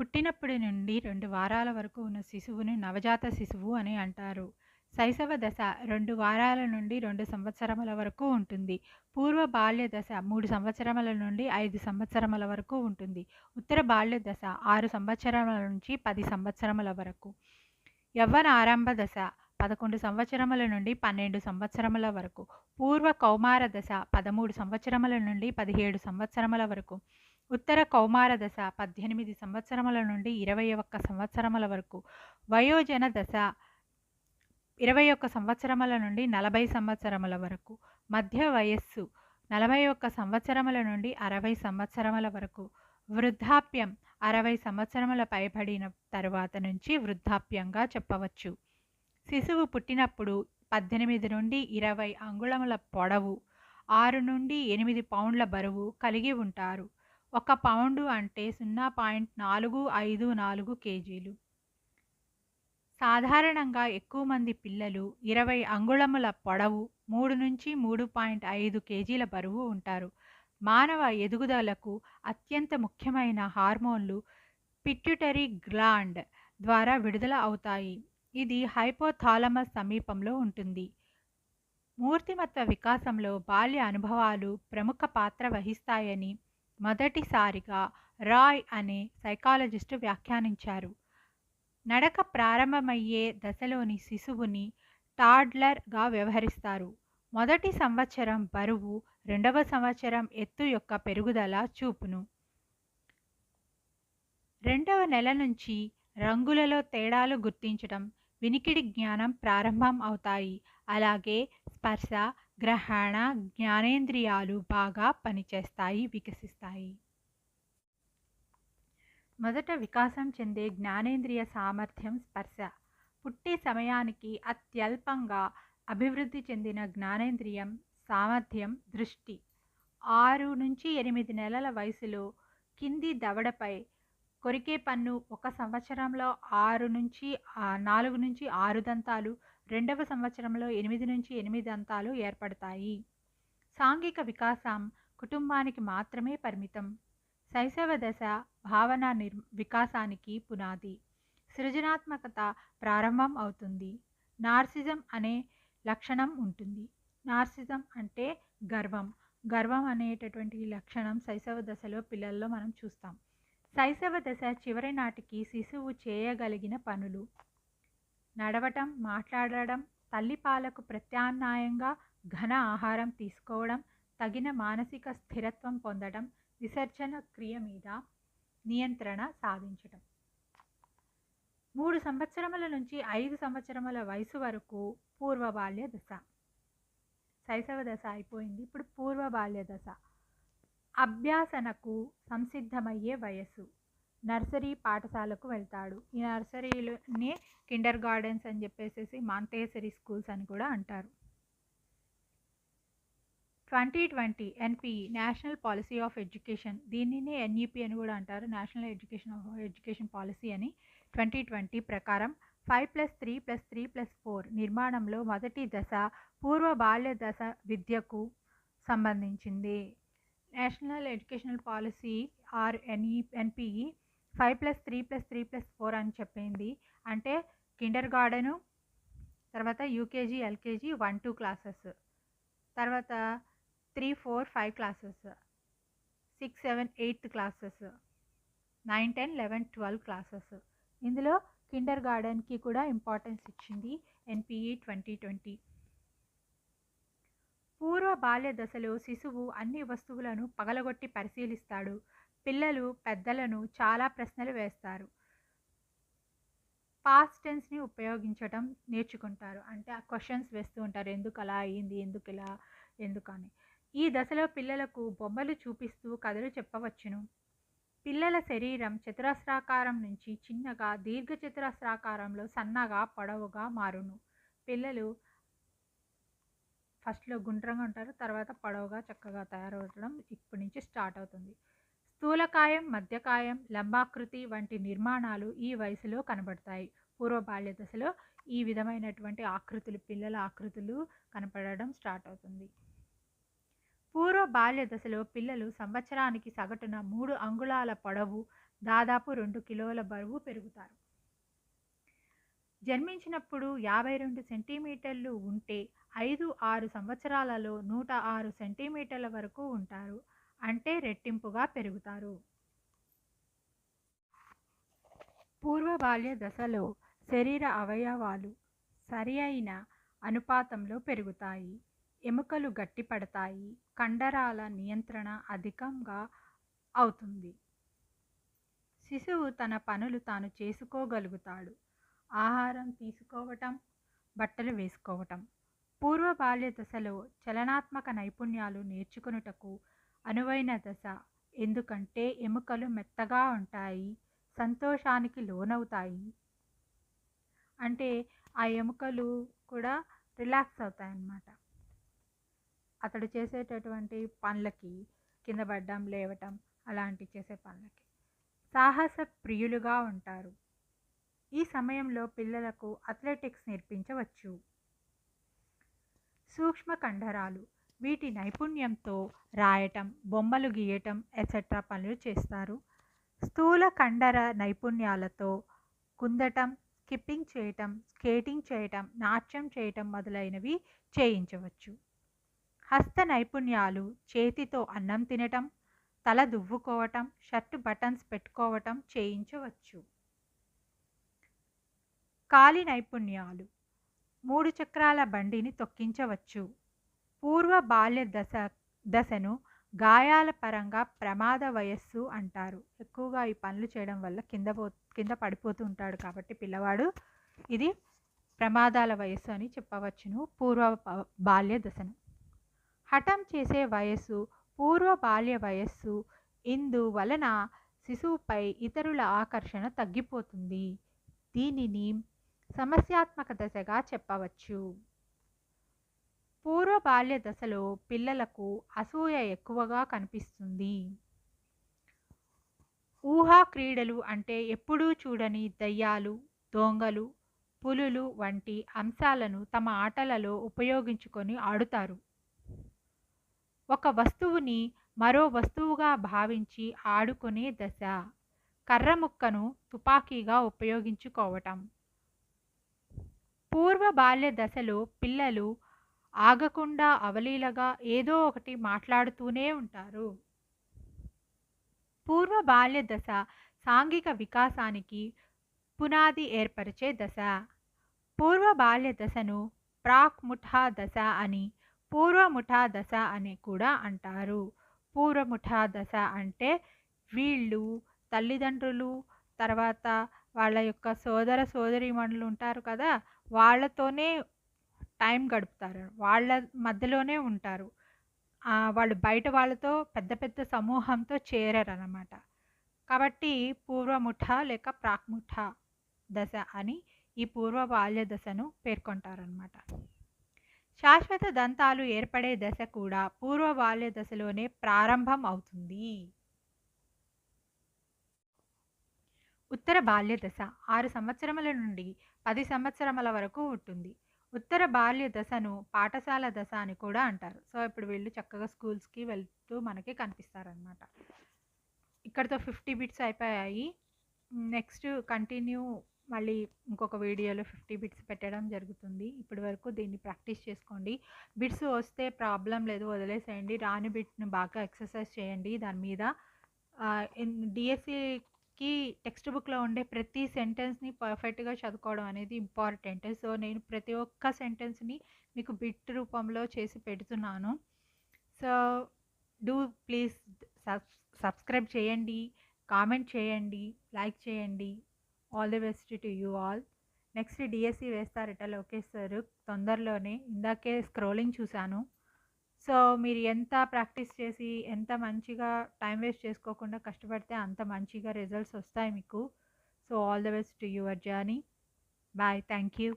పుట్టినప్పటి నుండి రెండు వారాల వరకు ఉన్న శిశువును నవజాత శిశువు అని అంటారు. శైశవ దశ రెండు వారాల నుండి రెండు సంవత్సరముల వరకు ఉంటుంది. పూర్వ బాల్య దశ మూడు సంవత్సరముల నుండి ఐదు సంవత్సరముల వరకు ఉంటుంది. ఉత్తర బాల్య దశ ఆరు సంవత్సరముల నుంచి పది సంవత్సరముల వరకు. యవ్వన ఆరంభ దశ 11 సంవత్సరముల నుండి 12 సంవత్సరముల వరకు. పూర్వ కౌమార దశ 13 సంవత్సరముల నుండి 17 సంవత్సరముల వరకు. ఉత్తర కౌమార దశ 18 సంవత్సరముల నుండి 21 సంవత్సరముల వరకు. వయోజన దశ 21 సంవత్సరముల నుండి 40 సంవత్సరముల వరకు. మధ్య వయస్సు 41 సంవత్సరముల నుండి 60 సంవత్సరముల వరకు. వృద్ధాప్యం 60 సంవత్సరముల పైబడిన తరువాత నుంచి వృద్ధాప్యంగా చెప్పవచ్చు. శిశువు పుట్టినప్పుడు 18 నుండి 20 అంగుళముల పొడవు, ఆరు నుండి ఎనిమిది పౌండ్ల బరువు కలిగి ఉంటారు. ఒక పౌండు అంటే 0.454 కేజీలు. సాధారణంగా ఎక్కువ మంది పిల్లలు 20 అంగుళముల పొడవు, మూడు నుంచి 3.5 కేజీల బరువు ఉంటారు. మానవ ఎదుగుదలకు అత్యంత ముఖ్యమైన హార్మోన్లు పిట్యూటరీ గ్లాండ్ ద్వారా విడుదల అవుతాయి. ఇది హైపోథాలమస్ సమీపంలో ఉంటుంది. మూర్తిమత్వ వికాసంలో బాల్య అనుభవాలు ప్రముఖ పాత్ర వహిస్తాయని మొదటిసారిగా రాయ్ అనే సైకాలజిస్టు వ్యాఖ్యానించారు. నడక ప్రారంభమయ్యే దశలోని శిశువుని టాడ్లర్గా వ్యవహరిస్తారు. మొదటి సంవత్సరం బరువు, రెండవ సంవత్సరం ఎత్తు యొక్క పెరుగుదల చూపును. రెండవ నెల నుంచి రంగులలో తేడాలు గుర్తించడం వినికిడి జ్ఞానం ప్రారంభం అవుతాయి. అలాగే స్పర్శ, గ్రహణ జ్ఞానేంద్రియాలు బాగా పనిచేస్తాయి వికసిస్తాయి. మొదట వికాసం చెందే జ్ఞానేంద్రియ సామర్థ్యం స్పర్శ. పుట్టే సమయానికి అత్యల్పంగా అభివృద్ధి చెందిన జ్ఞానేంద్రియం సామర్థ్యం దృష్టి. 6-8 నెలల వయసులో కింది దవడపై కొరికే పన్ను ఒక సంవత్సరంలో 4-6 దంతాలు, రెండవ సంవత్సరంలో ఎనిమిది నుంచి ఎనిమిది అంతాలు ఏర్పడతాయి. సాంఘిక వికాసం కుటుంబానికి మాత్రమే పరిమితం. శైశవ దశ భావన వికాసానికి పునాది. సృజనాత్మకత ప్రారంభం అవుతుంది. నార్సిజం అనే లక్షణం ఉంటుంది. నార్సిజం అంటే గర్వం. గర్వం అనేటటువంటి లక్షణం శైశవ దశలో పిల్లల్లో మనం చూస్తాం. శైశవ దశ చివరి నాటికి శిశువు చేయగలిగిన పనులు నడవటం, మాట్లాడటం, తల్లిపాలకు ప్రత్యామ్నాయంగా ఘన ఆహారం తీసుకోవడం, తగిన మానసిక స్థిరత్వం పొందడం, విసర్జన క్రియ మీద నియంత్రణ సాధించటం. మూడు సంవత్సరముల నుంచి ఐదు సంవత్సరముల వయసు వరకు పూర్వ బాల్య దశ. శైశవ దశ అయిపోయింది. ఇప్పుడు పూర్వ బాల్య దశ. అభ్యాసనకు సంసిద్ధమయ్యే వయస్సు. నర్సరీ పాఠశాలకు వెళ్తాడు. ఈ నర్సరీలోనే కిండర్ గార్డెన్స్ అని చెప్పేసేసి మాంటెసరీ స్కూల్స్ అని కూడా అంటారు. 2020 NPE national policy of education దీనినే ఎన్ఈపీ అని కూడా అంటారు. నేషనల్ ఎడ్యుకేషన్ ఎడ్యుకేషన్ పాలసీ అని 2020 ప్రకారం 5+3+3+4 నిర్మాణంలో మొదటి దశ పూర్వ బాల్య దశ విద్యకు సంబంధించింది. National educational policy R NE NPE 5+3+3+4 అని చెప్పింది. అంటే కిండర్ గార్డెను తర్వాత యూకేజీ, ఎల్‌కేజీ 1, 2 క్లాసెస్. తర్వాత 3, 4, 5 క్లాసెస్. 6, 7, 8 క్లాసెస్. 9, 10, 11, 12 క్లాసెస్. ఇందులో కిండర్ గార్డెన్కి కూడా ఇంపార్టెన్స్ ఇచ్చింది ఎన్‌పిఈ 2020. పూర్వ బాల్య దశలో శిశువు అన్ని వస్తువులను పగలగొట్టి పరిశీలిస్తాడు. పిల్లలు పెద్దలను చాలా ప్రశ్నలు వేస్తారు. పాస్ట్ టెన్స్‌ని ఉపయోగించటం నేర్చుకుంటారు. అంటే ఆ క్వశ్చన్స్ వేస్తూ ఉంటారు. ఎందుకు అలా అయింది? ఇలా ఎందుకని? ఈ దశలో పిల్లలకు బొమ్మలు చూపిస్తూ కథలు చెప్పవచ్చును. పిల్లల శరీరం చతురస్రాకారం నుంచి చిన్నగా దీర్ఘ చతురస్రాకారంలో సన్నగా, పొడవుగా మారును. పిల్లలు ఫస్ట్‌లో గుండ్రంగా ఉంటారు. తర్వాత పొడవుగా చక్కగా తయారవ్వడం ఇప్పటి నుంచి స్టార్ట్ అవుతుంది. స్థూలకాయం, మధ్యకాయం, లంబాకృతి వంటి నిర్మాణాలు ఈ వయసులో కనబడతాయి. పూర్వ బాల్య దశలో ఈ విధమైనటువంటి ఆకృతులు పిల్లల ఆకృతులు కనపడడం స్టార్ట్ అవుతుంది. పూర్వ బాల్య దశలో పిల్లలు సంవత్సరానికి సగటున మూడు అంగుళాల పొడవు, దాదాపు రెండు కిలోల బరువు పెరుగుతారు జన్మించినప్పుడు యాభై రెండు సెంటీమీటర్లు ఉంటే ఐదు ఆరు సంవత్సరాలలో నూట ఆరు సెంటీమీటర్ల వరకు ఉంటారు అంటే రెట్టింపుగా పెరుగుతారు. పూర్వ బాల్య దశలో శరీర అవయవాలు సరి అయిన అనుపాతంలో పెరుగుతాయి. ఎముకలు గట్టిపడతాయి. కండరాల నియంత్రణ అధికంగా అవుతుంది. శిశువు తన పనులు తాను చేసుకోగలుగుతాడు. ఆహారం తీసుకోవటం బట్టలు వేసుకోవటం. పూర్వ బాల్య దశలో చలనాత్మక నైపుణ్యాలు నేర్చుకునుటకు అనువైన దశ. ఎందుకంటే ఎముకలు మెత్తగా ఉంటాయి సంతోషానికి లోనవుతాయి. అంటే ఆ ఎముకలు కూడా రిలాక్స్ అవుతాయి అన్నమాట అతడు చేసేటటువంటి పనులకి కింద పడ్డం లేవటం అలాంటి చేసే పనులకి సాహస ప్రియులుగా ఉంటారు. ఈ సమయంలో పిల్లలకు అథ్లెటిక్స్ నేర్పించవచ్చు. సూక్ష్మ కండరాలు వీటి నైపుణ్యంతో రాయటం బొమ్మలు గీయటం ఎట్సెట్రా పనులు చేస్తారు. స్థూల కండర నైపుణ్యాలతో కుందటం స్కిప్పింగ్ చేయటం స్కేటింగ్ చేయటం నాట్యం చేయటం మొదలైనవి చేయించవచ్చు. హస్త నైపుణ్యాలు చేతితో అన్నం తినటం తల దువ్వుకోవటం షర్ట్ బటన్స్ పెట్టుకోవటం చేయించవచ్చు. కాలి నైపుణ్యాలు మూడు చక్రాల బండిని తొక్కించవచ్చు. పూర్వ బాల్య దశ దశను గాయాల పరంగా ప్రమాద వయస్సు అంటారు. ఎక్కువగా ఈ పనులు చేయడం వల్ల కింద పో కింద పడిపోతూ ఉంటాడు కాబట్టి పిల్లవాడు ఇది ప్రమాదాల వయస్సు అని చెప్పవచ్చును పూర్వ బాల్య దశను. హఠం చేసే వయస్సు పూర్వ బాల్య వయస్సు ఇందు వలన శిశువుపై ఇతరుల ఆకర్షణ తగ్గిపోతుంది. దీనిని సమస్యాత్మక దశగా చెప్పవచ్చు. పూర్వ బాల్య దశలో పిల్లలకు అసూయ ఎక్కువగా కనిపిస్తుంది. ఊహా క్రీడలు అంటే ఎప్పుడూ చూడని దయ్యాలు దొంగలు పులులు వంటి అంశాలను తమ ఆటలలో ఉపయోగించుకొని ఆడుతారు. ఒక వస్తువుని మరో వస్తువుగా భావించి ఆడుకునే దశ కర్ర ముక్కను తుపాకీగా ఉపయోగించుకోవటం. పూర్వ బాల్య దశలో పిల్లలు ఆగకుండా అవలీలగా ఏదో ఒకటి మాట్లాడుతూనే ఉంటారు. పూర్వ బాల్య దశ సాంఘిక వికాసానికి పునాది ఏర్పరిచే దశ. పూర్వ బాల్య దశను ప్రాక్ ముఠా దశ అని పూర్వ ముఠా దశ అని కూడా అంటారు. పూర్వ ముఠా దశ అంటే వీళ్ళు తల్లిదండ్రులు తర్వాత వాళ్ళ యొక్క సోదర సోదరీమణులు ఉంటారు కదా వాళ్ళతోనే టైం గడుపుతారు. వాళ్ళ మధ్యలోనే ఉంటారు. వాళ్ళు బయట వాళ్ళతో పెద్ద పెద్ద సమూహంతో చేరరనమాట అన్నమాట కాబట్టి పూర్వముఠ లేక ప్రాక్ముఠ దశ అని ఈ పూర్వ బాల్య దశను పేర్కొంటారనమాట శాశ్వత దంతాలు ఏర్పడే దశ కూడా పూర్వ బాల్య దశలోనే ప్రారంభం అవుతుంది. ఉత్తర బాల్య దశ ఆరు సంవత్సరముల నుండి పది సంవత్సరముల వరకు ఉంటుంది. ఉత్తర బాల్య దశను పాఠశాల దశ అని కూడా అంటారు. సో ఇప్పుడు వీళ్ళు చక్కగా స్కూల్స్కి వెళ్తూ మనకి కనిపిస్తారనమాట ఇక్కడితో ఫిఫ్టీ బిట్స్ అయిపోయాయి. నెక్స్ట్ కంటిన్యూ మళ్ళీ ఇంకొక వీడియోలో ఫిఫ్టీ బిట్స్ పెట్టడం జరుగుతుంది. ఇప్పటి వరకు దీన్ని ప్రాక్టీస్ చేసుకోండి. బిట్స్ వస్తే ప్రాబ్లం లేదు వదిలేసేయండి. రాని బిట్ను బాగా ఎక్సర్సైజ్ చేయండి. దాని మీద మనకి టెక్స్ట్ బుక్లో ఉండే ప్రతి సెంటెన్స్ని పర్ఫెక్ట్గా చదువుకోవడం అనేది ఇంపార్టెంట్. సో నేను ప్రతి ఒక్క సెంటెన్స్ని మీకు బిట్ రూపంలో చేసి పెడుతున్నాను. సో డూ ప్లీజ్ సబ్స్క్రైబ్ చేయండి కామెంట్ చేయండి లైక్ చేయండి. All the best to you all. Next DSC వేస్తారట Lokesh sir తొందరలోనే. ఇందాకే స్క్రోలింగ్ చూశాను. సో మీరు ఎంత ప్రాక్టీస్ చేసి ఎంత మంచిగా టైం వేస్ట్ చేసుకోకుండా కష్టపడితే అంత మంచిగా రిజల్ట్స్ వస్తాయి మీకు. So all the best to your journey. Bye. Thank you.